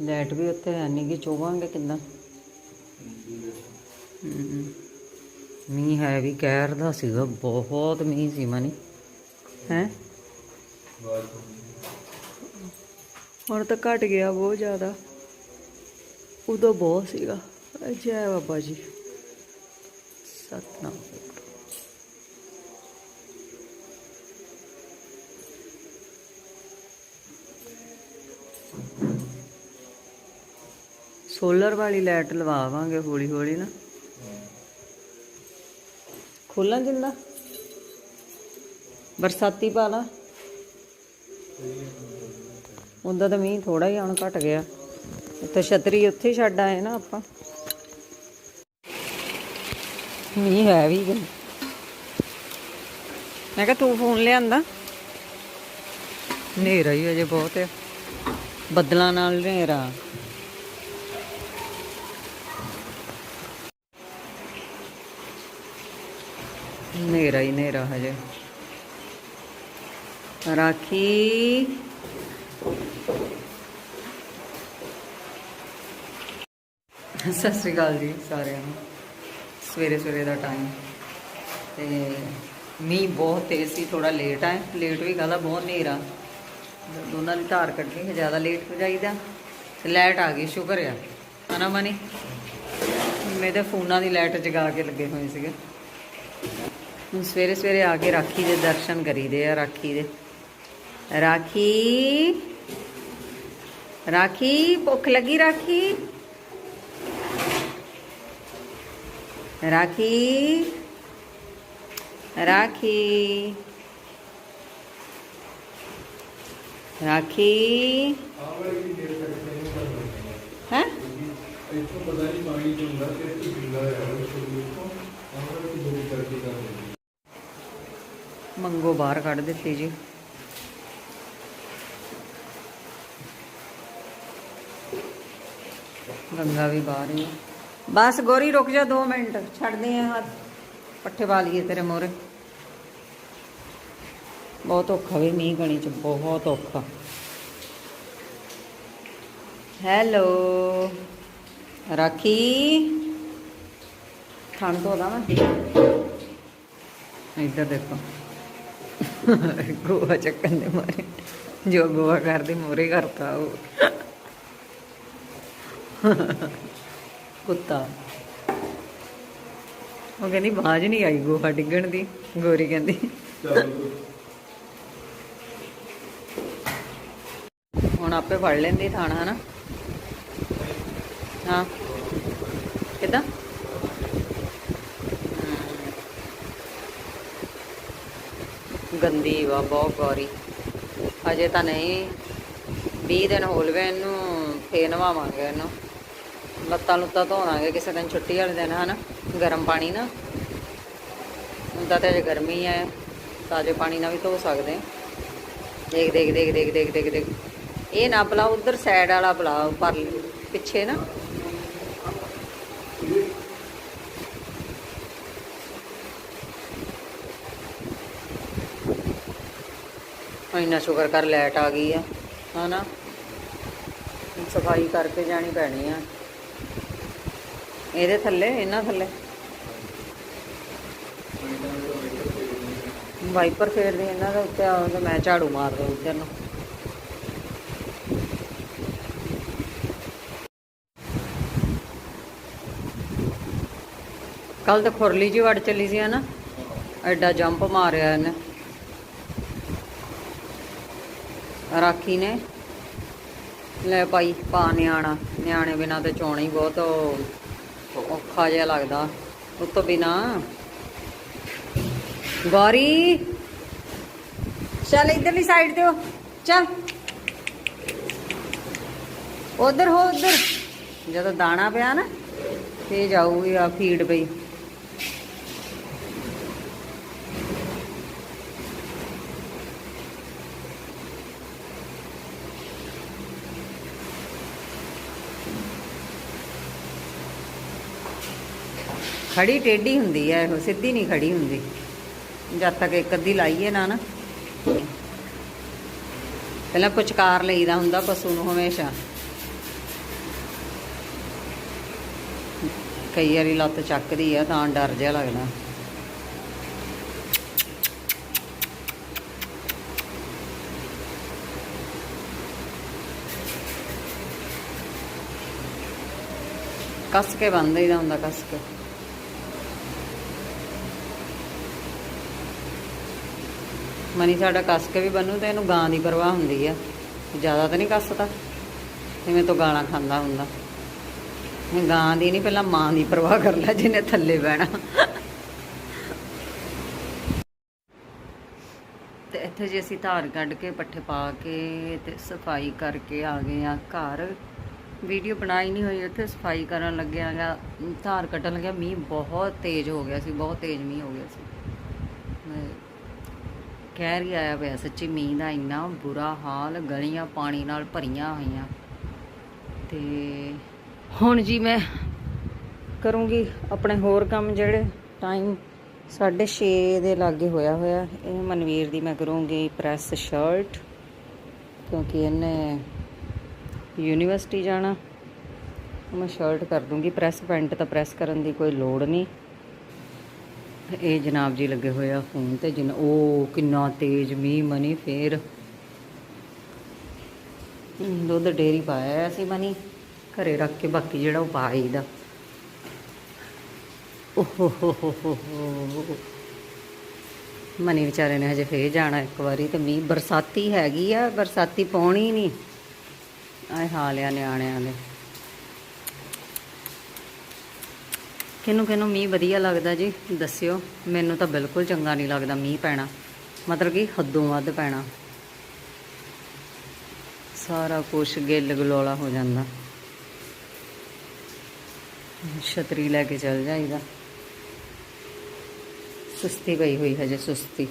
Light ਵੀ ਉੱਥੇ ਹੈ ਨਹੀਂ ਕਿ ਚੋਵਾਂਗੇ ਕਿੱਦਾਂ? ਮੀਂਹ ਹੈ ਵੀ, ਕਹਿਰ ਦਾ ਸੀਗਾ, ਬਹੁਤ ਮੀਂਹ ਸੀ ਮਨੀ। ਹੈ? ਹੁਣ ਤਾਂ ਘਟ ਗਿਆ ਬਹੁਤ ਜ਼ਿਆਦਾ। ਉਦੋਂ ਬਹੁਤ ਸੀਗਾ। ਜੈ ਬਾਬਾ ਜੀ। ਸਤਨਾਮ। ਸੋਲਰ ਵਾਲੀ ਲਾਈਟ ਲਵਾਵਾਂਗੇ ਹੌਲੀ ਹੌਲੀ ਨਾ। ਖੋਲਾਂ ਜਿੰਦਾ ਬਰਸਾਤੀ ਪਾ ਲਾ। ਉਹਦਾ ਤਾਂ ਮੀਂਹ ਥੋੜਾ ਹੀ ਹੁਣ ਘਟ ਗਿਆ। ਤੇ ਛਤਰੀ ਉੱਥੇ ਛੱਡ ਆਏ ਨਾ ਆਪਾਂ। ਮੀਂਹ ਹੈ ਵੀ ਕਿ ਮੈਂ ਕਿਹਾ ਤੂੰ ਫੋਨ ਲਿਆਂਦਾ? ਹਨੇਰਾ ਹੀ ਅਜੇ ਬਹੁਤ ਹੈ ਬੱਦਲਾਂ ਨਾਲ ਹਨੇਰਾ। ਹਨੇਰਾ ਹੀ ਹਨੇਰਾ ਹਜੇ। ਰਾਖੀ। ਸਤਿ ਸ਼੍ਰੀ ਅਕਾਲ ਜੀ ਸਾਰਿਆਂ ਨੂੰ। ਸਵੇਰੇ ਸਵੇਰੇ ਦਾ ਟਾਈਮ ਤੇ ਮੀਂਹ ਬਹੁਤ ਤੇਜ਼ ਸੀ ਥੋੜਾ ਲੇਟ ਆ। ਲੇਟ ਵੀ ਕਾਹਦਾ ਬਹੁਤ ਹਨੇਰਾ। ਦੋਨਾਂ ਦੀ ਧਾਰ ਕੱਢਣੀ ਹੈ ਜ਼ਿਆਦਾ ਲੇਟ ਹੋ ਜਾਈਦਾ? ਤੇ ਲਾਈਟ ਆ ਗਈ, ਸ਼ੁਕਰ ਆ। ਹਨਾ ਮਨੀ? ਮੇਰੇ ਫੋਨਾਂ ਦੀ ਲਾਈਟ ਜਗਾ ਕੇ ਲੱਗੇ ਹੋਏ ਸੀਗੇ। ਹੁਣ ਸਵੇਰੇ ਸਵੇਰੇ ਆ ਕੇ ਰਾਖੀ ਦੇ ਦਰਸ਼ਨ ਕਰੀਦੇ ਆ, ਰਾਖੀ ਦੇ। ਰਾਖੀ। ਰਾਖੀ, ਭੁੱਖ ਲੱਗੀ ਰਾਖੀ? ਰਾਖੀ। ਰਾਖੀ। ਰਾਖੀ। ਹੈ? ਇੱਥੋਂ ਪਤਾ ਨਹੀਂ ਪਾਣੀ ਚੁੰਦਾ ਕਿ ਇੱਥੇ ਪੀਂਦਾ ਹੈ ਉਹ ਸ਼ੁਰੂ ਤੋਂ ਆਹ ਕਿ ਦੋ ਕਰਕੇ ਕਰ ਦਿੰਦੇ ਮੰਗੋ ਬਾਹਰ ਕੱਢ ਦਿੱਤੀ ਜੀ। ਗੰਗਾ ਵੀ ਬਾਹਰ ਹੀ ਬਸ ਗੋਰੀ ਰੁਕ ਜਾ 2 ਮਿੰਟ, ਛੱਡਦੇ ਆ ਹੱਥ। ਪੱਠੇ ਪਾ ਤੇਰੇ ਮੋਰੇ ਬਹੁਤ ਔਖਾ ਵੀ ਮੀਂਹ ਗਣੀ ਚ, ਬਹੁਤ ਔਖਾ। ਹੈਲੋ, ਰਾਖੀ। ਖਾਣ ਤੋਂ ਦਾ ਮੈਂ ਇੱਧਰ ਦੇਖੋ। ਗੋਆ ਚੱਕਣ ਦੇ ਮਾਰੇ। ਜੋ ਗੋਆ ਕਰਦੇ, ਮੋਰੇ ਕਰਤਾ ਉਹ। ਕੁੱਤਾ। ਉਹ ਕਹਿੰਦੀ, ਬਾਜ ਨਹੀਂ ਆਈ ਗੋਹਾ ਡਿੱਗਣ ਦੀ। ਗੋਰੀ ਕਹਿੰਦੀ। ਹੁਣ ਆਪੇ ਫੜ ਲੈਂਦੀ ਥਾਣਾ, ਹਨਾ? ਹਾਂ। ਕਿਦਾਂ? ਗੰਦੀ ਵਾ, ਬਹੁਤ ਗੌਰੀ। ਅਜੇ ਤਾਂ ਨਹੀਂ। 20 ਦਿਨ ਹੋ ਲਵੇ ਇਹਨੂੰ, ਫੇਰ ਨਵਾਵਾਂਗੇ ਇਹਨੂੰ। ਲੱਤਾਂ ਲੁੱਤਾਂ ਧੋਵਾਂਗੇ ਕਿਸੇ ਦਿਨ ਛੁੱਟੀ ਵਾਲੇ ਦਿਨ, ਹਨਾ? ਗਰਮ ਪਾਣੀ ਨਾ। ਹੁੰਦਾ ਤੇ ਅਜੇ ਗਰਮੀ ਹੈ ਤਾਜ਼ੇ ਪਾਣੀ ਨਾਲ ਵੀ ਧੋ ਸਕਦੇ। ਦੇਖ ਦੇਖ ਦੇਖ ਦੇਖ ਦੇਖ ਦੇਖ ਦੇਖ। ਇਹ ਨਾ ਬਲਾ ਉਧਰ ਸਾਈਡ ਵਾਲਾ ਬਲਾ ਪਰ ਪਿੱਛੇ ਨਾ। ਇੰਨਾ ਸ਼ੁਕਰ ਕਰ, ਲਾਈਟ ਆ ਗਈ ਆ, ਹਨਾ? ਸਫ਼ਾਈ ਕਰਕੇ ਜਾਣੀ ਪੈਣੀ ਆ। ਇਹਦੇ ਥੱਲੇ, ਇਹਨਾਂ ਥੱਲੇ? ਵਾਈਪਰ ਫੇਰਦੀ ਇਹਨਾਂ ਦੇ, ਉੱਤੇ ਆ ਮੈਂ ਝਾੜੂ ਮਾਰਦਾ ਉੱਧਰ ਨੂੰ। ਕੱਲ ਤਾਂ ਖੁਰਲੀ ਜੀ ਵੜ ਚੱਲੀ ਸੀ, ਹਨਾ? ਐਡਾ ਜੰਪ ਮਾਰਿਆ ਇਹਨੇ। ਰਾਖੀ ਨੇ। ਲੈ ਭਾਈ, ਪਾ ਨਿਆਣਾ। ਨਿਆਣੇ ਬਿਨਾ ਤੇ ਚੋਣਾ ਹੀ ਬਹੁਤ ਔਖਾ ਜਿਹਾ ਲੱਗਦਾ। ਉਸ ਤੋਂ ਬਿਨਾ। ਗੌਰੀ। ਚੱਲ ਇਧਰਲੀ ਸਾਈਡ ਤੇ ਹੋ। ਚੱਲ। ਉਧਰ ਹੋ, ਉਧਰ। ਜਦੋਂ ਦਾਣਾ ਪਿਆ ਨਾ, ਤੇ ਜਾਊਗੀ ਆ ਫੀਡ ਪਈ। ਖੜੀ ਟੇਢੀ ਹੁੰਦੀ ਹੈ ਇਹੋ ਸਿੱਧੀ ਨਹੀਂ ਖੜੀ ਹੁੰਦੀ। ਜਦ ਤੱਕ ਇੱਕ ਅੱਧੀ ਲਾਈਏ ਨਾ ਨਾ। ਪਹਿਲਾਂ ਪੁਚਕਾਰ ਲਈਦਾ ਹੁੰਦਾ ਪਸ਼ੂ ਨੂੰ ਹਮੇਸ਼ਾ। ਕਈ ਵਾਰੀ ਲੱਤ ਚੱਕਦੀ ਆ ਤਾਂ ਡਰ ਜਿਹਾ ਲੱਗਦਾ। ਕੱਸ ਕੇ ਬੰਨ ਦਾ ਹੁੰਦਾ, ਕੱਸ ਕੇ। ਮਨੀ ਸਾਡਾ ਕੱਸ ਕੇ ਵੀ ਬੰਨੂ ਤੇ ਇਹਨੂੰ ਗਾਂ ਦੀ ਪਰਵਾਹ ਹੁੰਦੀ ਆ। ਜ਼ਿਆਦਾ ਤਾਂ ਨਹੀਂ ਕੱਸਦਾ ਜਿਵੇਂ ਤੋਂ ਗਾਲਾਂ ਖਾਂਦਾ ਹੁੰਦਾ। ਗਾਂ ਦੀ ਨਹੀਂ, ਪਹਿਲਾਂ ਮਾਂ ਦੀ ਪਰਵਾਹ ਕਰ ਲੈ, ਜਿਹਨੇ ਥੱਲੇ ਬਹਿਣਾ। ਤੇ ਇੱਥੇ ਜੇ ਅਸੀਂ ਧਾਰ ਕੱਢ ਕੇ, ਪੱਠੇ ਪਾ ਕੇ ਤੇ ਸਫ਼ਾਈ ਕਰਕੇ ਆ ਗਏ ਆ ਘਰ। ਵੀਡੀਓ ਬਣਾਈ ਨਹੀਂ ਹੋਈ ਉੱਥੇ ਸਫ਼ਾਈ ਕਰਨ ਲੱਗਿਆ ਗਾ ਧਾਰ ਕੱਢਣ ਲੱਗਿਆ, ਮੀਂਹ ਬਹੁਤ ਤੇਜ਼ ਹੋ ਗਿਆ ਸੀ, ਬਹੁਤ ਤੇਜ਼ ਮੀਂਹ ਹੋ ਗਿਆ ਸੀ। ਕਹਿ ਰਹੀ ਆਇਆ ਪਿਆ, ਸੱਚੀ ਮੀਂਹ ਦਾ ਇੰਨਾ ਬੁਰਾ ਹਾਲ, ਗਲੀਆਂ ਪਾਣੀ ਨਾਲ ਭਰੀਆਂ ਹੋਈਆਂ। ਤੇ ਹੁਣ ਜੀ ਮੈਂ ਕਰੂੰਗੀ ਆਪਣੇ ਹੋਰ ਕੰਮ ਜਿਹੜੇ, ਟਾਈਮ 6:30 ਦੇ ਲਾਗੇ ਹੋਇਆ ਹੋਇਆ। ਇਹ ਮਨਵੀਰ ਦੀ ਮੈਂ ਕਰੂੰਗੀ ਪ੍ਰੈਸ ਸ਼ਰਟ, ਕਿਉਂਕਿ ਇਹਨੇ ਯੂਨੀਵਰਸਿਟੀ ਜਾਣਾ। ਮੈਂ ਸ਼ਰਟ ਕਰ ਦੂੰਗੀ, ਪ੍ਰੈਸ ਪੈਂਟ ਤਾਂ ਪ੍ਰੈਸ ਕਰਨ ਦੀ ਕੋਈ ਲੋੜ ਨਹੀਂ। ਇਹ ਜਨਾਬ ਜੀ ਲੱਗੇ ਹੋਏ ਆ ਫੋਨ ਤੇ, ਜਿਨ ਉਹ ਕਿੰਨਾ ਤੇਜ਼ ਮੀਂਹ ਮਨੀ ਫੇਰ। ਦੁੱਧ ਡੇਰੀ ਪਾਇਆ ਸੀ ਮਨੀ, ਘਰੇ ਰੱਖ ਕੇ ਬਾਕੀ ਜਿਹੜਾ ਉਹ ਪਾਈਦਾ ਓਹੋ ਹੋ ਹੋ ਮਨੀ ਵਿਚਾਰੇ ਨੇ ਹਜੇ ਫੇਰ ਜਾਣਾ ਇੱਕ ਵਾਰੀ ਤੇ ਮੀਂਹ ਬਰਸਾਤੀ ਹੈਗੀ ਆ, ਬਰਸਾਤੀ ਪਾਉਣੀ ਨਹੀਂ ਆਏ ਹਾਲ ਆ ਨਿਆਣਿਆਂ ਦੇ। ਕਿਹਨੂੰ ਕਿਹਨੂੰ ਮੀਂਹ ਵਧੀਆ ਲੱਗਦਾ ਜੀ, ਦੱਸਿਓ। ਮੈਨੂੰ ਤਾਂ ਬਿਲਕੁਲ ਚੰਗਾ ਨਹੀਂ ਲੱਗਦਾ ਮੀਂਹ ਪੈਣਾ। ਮਤਲਬ ਕਿ ਹੱਦੋਂ ਵੱਧ ਪੈਣਾ। ਸਾਰਾ ਕੁਛ ਗਿੱਲ ਗਲੋਲਾ ਹੋ ਜਾਂਦਾ। ਛਤਰੀ ਲੈ ਕੇ ਚੱਲ ਜਾਈਦਾ। ਸੁਸਤੀ ਪਈ ਹੋਈ ਹਜੇ ਸੁਸਤੀ।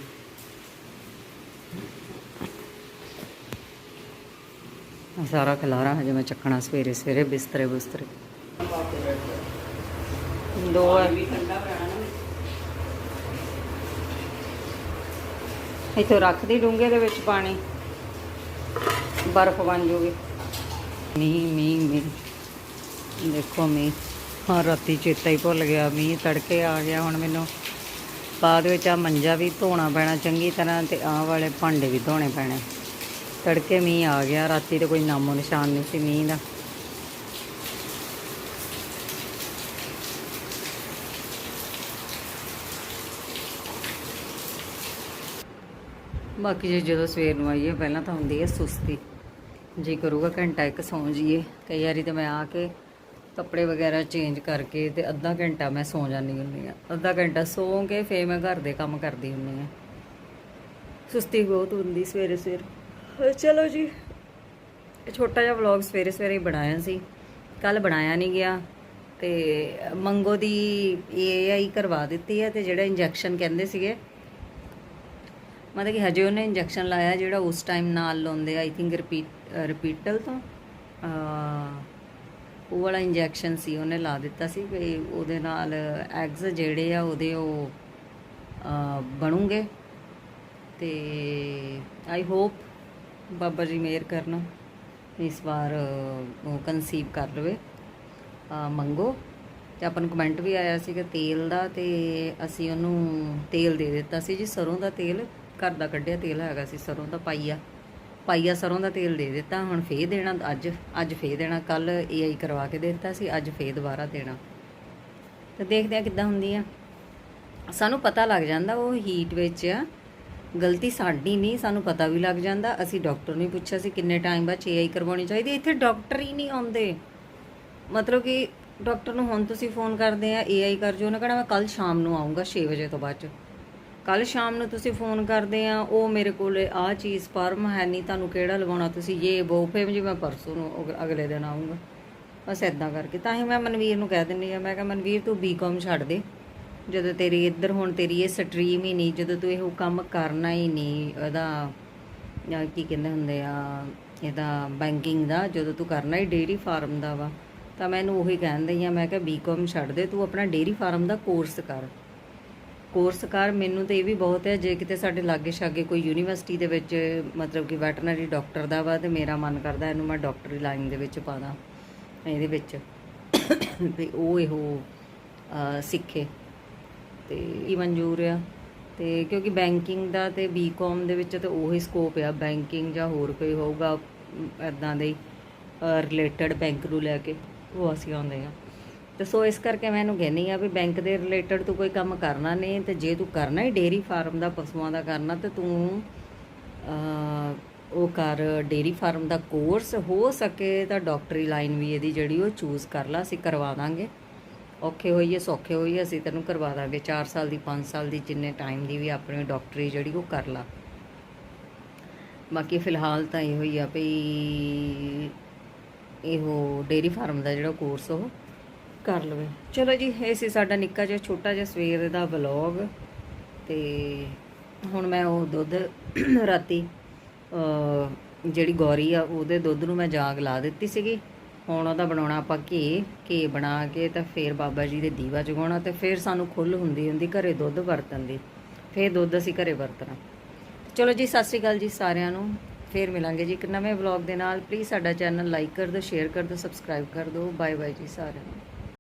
ਸਾਰਾ ਖਲਾਰਾ ਹਜੇ ਮੈਂ ਚੱਕਣਾ ਸਵੇਰੇ ਸਵੇਰੇ ਬਿਸਤਰੇ ਬਿਸਤਰੇ ਦੋ ਹੈ ਇੱਥੇ ਰੱਖ ਦੀ ਡੂੰਘੇ ਦੇ ਵਿੱਚ ਪਾਣੀ। ਬਰਫ਼ ਬਣ ਜੂਗੀ। ਮੀਂਹ ਮੀਂਹ ਮੀਂਹ। ਦੇਖੋ ਮੀਂਹ। ਹਾਂ ਰਾਤੀ ਚੇਤਾ ਹੀ ਭੁੱਲ ਗਿਆ। ਮੀਂਹ ਤੜਕੇ ਆ ਗਿਆ। ਹੁਣ ਮੈਨੂੰ ਬਾਅਦ ਵਿੱਚ ਆ ਮੰਜਾ ਵੀ ਧੋਣਾ ਪੈਣਾ ਚੰਗੀ ਤਰ੍ਹਾਂ ਤੇ ਆਹ ਵਾਲੇ ਭਾਂਡੇ ਵੀ ਧੋਣੇ ਪੈਣੇ। ਤੜਕੇ ਮੀਂਹ ਆ ਗਿਆ। ਰਾਤੀ ਤੇ ਕੋਈ ਨਾਮੋ ਨਿਸ਼ਾਨ ਨਹੀਂ ਸੀ ਮੀਂਹ ਦਾ। ਬਾਕੀ ਜੇ ਜਦੋਂ ਸਵੇਰ ਨੂੰ ਆਈਏ, ਪਹਿਲਾਂ ਤਾਂ ਹੁੰਦੀ ਹੈ ਸੁਸਤੀ। ਜੀ ਕਰੂਗਾ ਘੰਟਾ ਇੱਕ ਸੌਂ ਜੀਏ ਕਈ ਵਾਰੀ ਤਾਂ ਮੈਂ ਆ ਕੇ ਕੱਪੜੇ ਵਗੈਰਾ ਚੇਂਜ ਕਰਕੇ ਤੇ ਅੱਧਾ ਘੰਟਾ ਮੈਂ ਸੌਂ ਜਾਂਦੀ ਹੁੰਦੀ ਆ ਅੱਧਾ ਘੰਟਾ ਸੌਂ ਕੇ ਫੇਰ ਮੈਂ ਘਰ ਦੇ ਕੰਮ ਕਰਦੀ ਹੁੰਦੀ ਆ ਸੁਸਤੀ ਬਹੁਤ ਹੁੰਦੀ ਸਵੇਰੇ ਸਵੇਰ। ਚਲੋ ਜੀ ਛੋਟਾ ਜਿਹਾ ਵਲੌਗ ਸਵੇਰੇ ਸਵੇਰੇ ਹੀ ਬਣਾਇਆ ਸੀ। ਕੱਲ ਬਣਾਇਆ ਨਹੀਂ ਗਿਆ। ਤੇ ਮੰਗੋ ਦੀ ਏਆਈ ਕਰਵਾ ਦਿੱਤੀ ਹੈ ਤੇ ਜਿਹੜਾ ਇੰਜੈਕਸ਼ਨ ਕਹਿੰਦੇ ਸੀਗੇ ਮਤਲਬ ਕਿ ਹਜੇ ਉਹਨੇ ਇੰਜੈਕਸ਼ਨ ਲਾਇਆ ਜਿਹੜਾ ਉਸ ਟਾਈਮ ਨਾਲ ਲਾਉਂਦੇ ਆਈ ਥਿੰਕ ਰਿਪੀਟ ਰਿਪੀਟਲ ਤੋਂ। ਉਹ ਵਾਲਾ ਇੰਜੈਕਸ਼ਨ ਸੀ, ਉਹਨੇ ਲਾ ਦਿੱਤਾ ਸੀ ਕਿ ਉਹਦੇ ਨਾਲ ਐਗਸ ਜਿਹੜੇ ਆ ਉਹਦੇ ਉਹ ਬਣੂਗੇ। ਤੇ ਆਈ ਹੋਪ ਬਾਬਾ ਜੀ ਮਿਹਰ ਕਰਨਾ, ਇਸ ਵਾਰ ਉਹ ਕਨਸੀਵ ਕਰ ਲਵੇ ਮੰਗੋ। ਤੇ ਆਪਾਂ ਨੂੰ ਕਮੈਂਟ ਵੀ ਆਇਆ ਸੀ ਕਿ ਤੇਲ ਦਾ ਤੇ ਅਸੀਂ ਉਹਨੂੰ ਤੇਲ ਦੇ ਦਿੱਤਾ ਸੀ ਜੀ, ਸਰੋਂ ਦਾ ਤੇਲ। ਘਰ ਦਾ ਕੱਢਿਆ ਤੇਲ ਹੈਗਾ ਸੀ, ਸਰੋਂ ਦਾ ਪਾਈਆ। ਪਾਈਆ ਸਰੋਂ ਦਾ ਤੇਲ ਦੇ ਦਿੱਤਾ, ਹੁਣ ਫੇਰ ਦੇਣਾ ਅੱਜ। ਅੱਜ ਫੇਰ ਦੇਣਾ ਕੱਲ ਏਆਈ ਕਰਵਾ ਕੇ ਦੇ ਦਿੱਤਾ ਸੀ, ਅੱਜ ਫੇਰ ਦੁਬਾਰਾ ਦੇਣਾ। ਤੇ ਦੇਖਦੇ ਆ ਕਿੱਦਾਂ ਹੁੰਦੀ ਆ। ਸਾਨੂੰ ਪਤਾ ਲੱਗ ਜਾਂਦਾ ਉਹ ਹੀਟ ਵਿੱਚ। ਆ ਗਲਤੀ ਸਾਡੀ ਨਹੀਂ, ਸਾਨੂੰ ਪਤਾ ਵੀ ਲੱਗ ਜਾਂਦਾ। ਅਸੀਂ ਡਾਕਟਰ ਨੂੰ ਪੁੱਛਿਆ ਸੀ, ਕਿੰਨੇ ਟਾਈਮ ਬਾਅਦ ਏਆਈ ਕਰਵਾਉਣੀ ਚਾਹੀਦੀ ਇੱਥੇ ਡਾਕਟਰ ਹੀ ਨਹੀਂ ਆਉਂਦੇ। ਮਤਲਬ ਕਿ ਡਾਕਟਰ ਨੂੰ ਹੁਣ ਤੁਸੀਂ ਫੋਨ ਕਰਦੇ ਆ ਏਆਈ ਕਰ ਜੋ, ਉਹਨਾਂ ਕਹਣਾ ਮੈਂ ਕੱਲ ਸ਼ਾਮ ਨੂੰ ਆਉਂਗਾ 6 ਵਜੇ ਤੋਂ ਬਾਅਦ ਚ। ਕੱਲ ਸ਼ਾਮ ਨੂੰ ਤੁਸੀਂ ਫੋਨ ਕਰਦੇ ਆ, ਉਹ ਮੇਰੇ ਕੋਲ ਆ ਚੀਜ਼ ਫਾਰਮ ਹੈ ਨਹੀਂ, ਤੁਹਾਨੂੰ ਕਿਹੜਾ ਲਵਾਉਣਾ? ਤੁਸੀਂ ਇਹ ਬੋ ਫੇਮ ਜੀ, ਮੈਂ ਪਰਸੋਂ ਨੂੰ ਅਗ- ਅਗਲੇ ਦਿਨ ਆਉਂਗਾ ਬਸ ਇਦਾਂ ਕਰਕੇ। ਤਾਂ ਹੀ ਮੈਂ ਮਨਵੀਰ ਨੂੰ ਕਹਿ ਦਿੰਦੀ ਆ, ਮੈਂ ਕਿਹਾ, ਮਨਵੀਰ, ਤੂੰ ਬੀਕਾਮ ਛੱਡ ਦੇ। ਜਦੋਂ ਤੇਰੀ ਇੱਧਰ, ਹੁਣ ਤੇਰੀ ਇਹ ਸਟਰੀਮ ਹੀ ਨਹੀਂ, ਜਦੋਂ ਤੂੰ ਇਹੋ ਕੰਮ ਕਰਨਾ ਹੀ ਨਹੀਂ, ਇਹਦਾ, ਜਾਂ ਕੀ ਕਹਿੰਦੇ ਹੁੰਦੇ ਆ, ਇਹਦਾ ਬੈਂਕਿੰਗ ਦਾ, ਜਦੋਂ ਤੂੰ ਕਰਨਾ ਹੀ ਡੇਰੀ ਫਾਰਮ ਦਾ ਵਾ। ਤਾਂ ਮੈਨੂੰ ਉਹੀ ਕਹਿੰਦੀ ਆ, ਮੈਂ ਕਿਹਾ ਬੀਕਾਮ ਛੱਡ ਦੇ, ਤੂੰ ਆਪਣਾ ਡੇਰੀ ਫਾਰਮ ਦਾ ਕੋਰਸ ਕਰ। ਕੋਰਸ ਕਰ, ਮੈਨੂੰ ਤਾਂ ਇਹ ਵੀ ਬਹੁਤ ਹੈ, ਜੇ ਕਿਤੇ ਸਾਡੇ ਲਾਗੇ ਛਾਗੇ ਕੋਈ ਯੂਨੀਵਰਸਿਟੀ ਦੇ ਵਿੱਚ, ਮਤਲਬ ਕਿ ਵੈਟਰਨਰੀ ਡਾਕਟਰ ਦਾ ਵਾ, ਤੇ ਮੇਰਾ ਮਨ ਕਰਦਾ ਇਹਨੂੰ ਮੈਂ ਡਾਕਟਰੀ ਲਾਈਨ ਦੇ ਵਿੱਚ ਪਾ ਦਾਂ ਇਹਦੇ ਵਿੱਚ। ਤੇ ਉਹ ਇਹੋ ਸਿੱਖੇ। ਤੇ ਇਹ ਮਨਜ਼ੂਰ ਆ। ਤੇ ਕਿਉਂਕਿ ਬੈਂਕਿੰਗ ਦਾ ਤੇ ਬੀਕਾਮ ਦੇ ਵਿੱਚ ਤੇ ਉਹੀ ਸਕੋਪ ਆ ਬੈਂਕਿੰਗ ਜਾਂ ਹੋਰ ਕੋਈ ਹੋਊਗਾ ਐਦਾਂ ਦੇ ਰਿਲੇਟਡ ਬੈਂਕ ਨੂੰ ਲੈ ਕੇ, ਉਹ ਅਸੀਂ ਆਉਂਦੇ ਆ। ਤੇ ਸੋ ਇਸ ਕਰਕੇ ਮੈਂ ਇਹਨੂੰ ਕਹਿੰਨੀ ਆ ਵੀ ਬੈਂਕ ਦੇ ਰਿਲੇਟਡ ਤੂੰ ਕੋਈ ਕੰਮ ਕਰਨਾ ਨਹੀਂ ਤੇ ਜੇ ਤੂੰ ਕਰਨਾ ਹੀ ਡੇਰੀ ਫਾਰਮ ਦਾ, ਪਸ਼ੂਆਂ ਦਾ ਕਰਨਾ ਤੇ ਤੂੰ ਉਹ ਕਰ ਡੇਰੀ ਫਾਰਮ ਦਾ ਕੋਰਸ ਹੋ ਸਕੇ ਤਾਂ ਡਾਕਟਰੀ ਲਾਈਨ ਵੀ ਇਹਦੀ ਜਿਹੜੀ ਉਹ ਚੂਜ਼ ਕਰ ਲਾ, ਅਸੀਂ ਕਰਵਾ ਦਾਂਗੇ। ਔਖੇ ਹੋਈਏ, ਸੌਖੇ ਹੋਈਏ, ਅਸੀਂ ਤੈਨੂੰ ਕਰਵਾ ਦਾਂਗੇ। 4 ਸਾਲ ਦੀ 5 ਸਾਲ ਦੀ, ਜਿੰਨੇ ਟਾਈਮ ਦੀ ਵੀ ਆਪਣੀ ਡਾਕਟਰੀ ਜਿਹੜੀ ਉਹ ਕਰ ਲਾ। ਬਾਕੀ ਫਿਲਹਾਲ ਤਾਂ ਇਹੋ ਹੀ ਆ ਵੀ ਇਹੋ ਡੇਰੀ ਫਾਰਮ ਦਾ ਜਿਹੜਾ ਕੋਰਸ ਉਹ ਕਰ ਲਵੇ। ਚਲੋ ਜੀ, ਇਹ ਸੀ ਸਾਡਾ ਨਿੱਕਾ ਜਿਹਾ, ਛੋਟਾ ਜਿਹਾ ਸਵੇਰ ਦਾ ਵਲੌਗ। ਤੇ ਹੁਣ ਮੈਂ ਉਹ ਦੁੱਧ ਰਾਤੀ ਜਿਹੜੀ ਗੌਰੀ ਆ, ਉਹਦੇ ਦੁੱਧ ਨੂੰ ਮੈਂ ਜਾਗ ਲਾ ਦਿੱਤੀ ਸੀਗੀ। ਹੁਣ ਉਹਦਾ ਬਣਾਉਣਾ ਆਪਾਂ ਘੇ ਘੇ ਬਣਾ ਕੇ ਤਾਂ ਫੇਰ ਬਾਬਾ ਜੀ ਦੇ ਦੀਵਾ ਜਗਾਉਣਾ ਤੇ ਫੇਰ ਸਾਨੂੰ ਖੁੱਲ ਹੁੰਦੀ ਹੁੰਦੀ ਘਰੇ ਦੁੱਧ ਵਰਤਣ ਦੀ। ਫੇਰ ਦੁੱਧ ਅਸੀਂ ਘਰੇ ਵਰਤਣਾ। ਚਲੋ ਜੀ, ਸਤਿ ਸ਼੍ਰੀ ਅਕਾਲ ਜੀ ਸਾਰਿਆਂ ਨੂੰ। ਫੇਰ ਮਿਲਾਂਗੇ ਜੀ ਇੱਕ ਨਵੇਂ ਵਲੌਗ ਦੇ ਨਾਲ। ਪਲੀਜ਼ ਸਾਡਾ ਚੈਨਲ ਲਾਈਕ ਕਰ ਦਿਓ ਸ਼ੇਅਰ ਕਰ ਦਿਓ ਸਬਸਕ੍ਰਾਈਬ ਕਰ ਦਿਓ। ਬਾਏ ਬਾਏ ਜੀ ਸਾਰਿਆਂ ਨੂੰ।